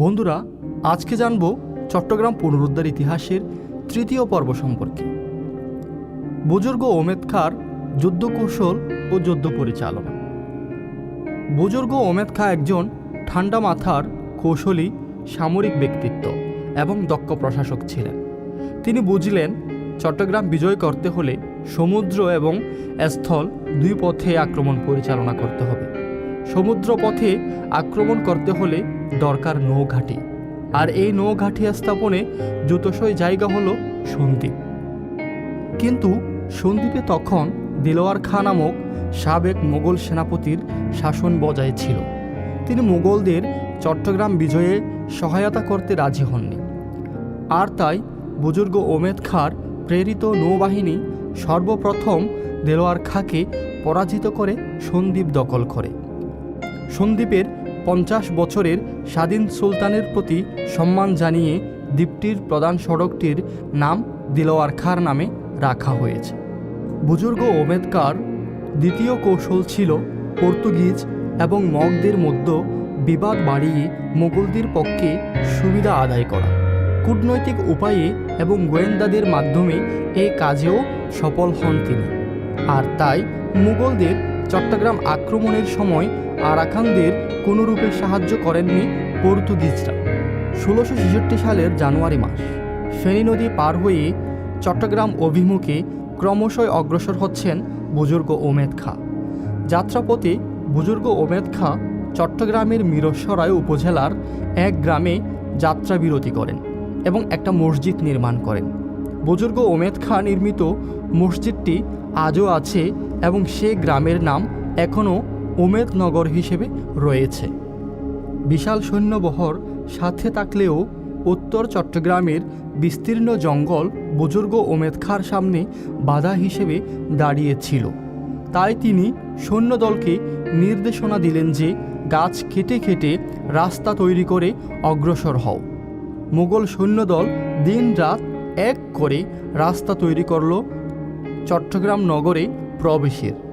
বন্ধুরা, আজকে জানব চট্টগ্রাম পুনরুদ্ধার ইতিহাসের তৃতীয় পর্ব সম্পর্কে। বুজুর্গ ওমেদ খাঁর যুদ্ধ কৌশল ও যুদ্ধ পরিচালনা। বুজুর্গ ওমেদ খাঁ একজন ঠান্ডা মাথার কৌশলী, সামরিক ব্যক্তিত্ব এবং দক্ষ প্রশাসক ছিলেন। তিনি বুঝলেন, চট্টগ্রাম বিজয় করতে হলে সমুদ্র এবং স্থল দুই পথে আক্রমণ পরিচালনা করতে হবে। সমুদ্র পথে আক্রমণ করতে হলে দরকার নৌঘাটি। আর এই নৌঘাটি স্থাপনে জুতোসই জায়গা হলো সন্দ্বীপ কিন্তু সন্দ্বীপে তখন দিলোয়ার খাঁ নামক সাবেক মোগল সেনাপতির শাসন বজায় ছিল। তিনি মোগলদের চট্টগ্রাম বিজয়ে সহায়তা করতে রাজি হননি। আর তাই বুজুর্গ ওমেদ খাঁর প্রেরিত নৌবাহিনী সর্বপ্রথম দেলোয়ার খাঁকে পরাজিত করে সন্দ্বীপ দখল করে। সন্দ্বীপের পঞ্চাশ বছরের স্বাধীন সুলতানের প্রতি সম্মান জানিয়ে দ্বীপটির প্রধান সড়কটির নাম দিলোয়ার খাঁর নামে রাখা হয়েছে। বুজুর্গ ওমেদকার দ্বিতীয় কৌশল ছিল পর্তুগিজ এবং মগদের মধ্যে বিবাদ বাড়িয়ে মোগলদের পক্ষে সুবিধা আদায় করা। কূটনৈতিক উপায়ে এবং গোয়েন্দাদের মাধ্যমে এ কাজেও সফল হন তিনি। আর তাই মুঘলদের চট্টগ্রাম আক্রমণের সময় আরাকানদের কোনোরূপে সাহায্য করেননি পর্তুগিজরা। ষোলোশো ছেষট্টি সালের জানুয়ারি মাস। ফেনী নদী পার হয়ে চট্টগ্রাম অভিমুখে ক্রমশই অগ্রসর হচ্ছেন বুজুর্গ ওমেদ খাঁ। যাত্রাপথে বুজুর্গ ওমেদ খাঁ চট্টগ্রামের মিরসরাই উপজেলার এক গ্রামে যাত্রা বিরতি করেন এবং একটা মসজিদ নির্মাণ করেন। বুজুর্গ ওমেদ খাঁ নির্মিত মসজিদটি আজও আছে এবং সে গ্রামের নাম এখনও ওমেদনগর হিসেবে রয়েছে। বিশাল সৈন্যবহর সাথে থাকলেও উত্তর চট্টগ্রামের বিস্তীর্ণ জঙ্গল বুজুর্গ ওমেদ খাঁর সামনে বাধা হিসেবে দাঁড়িয়েছিল। তাই তিনি সৈন্যদলকে নির্দেশনা দিলেন যে গাছ কেটে কেটে রাস্তা তৈরি করে অগ্রসর হও। মুঘল সৈন্যদল দিন রাত এক করে রাস্তা তৈরি করল। চট্টগ্রাম নগরে প্রবেশের।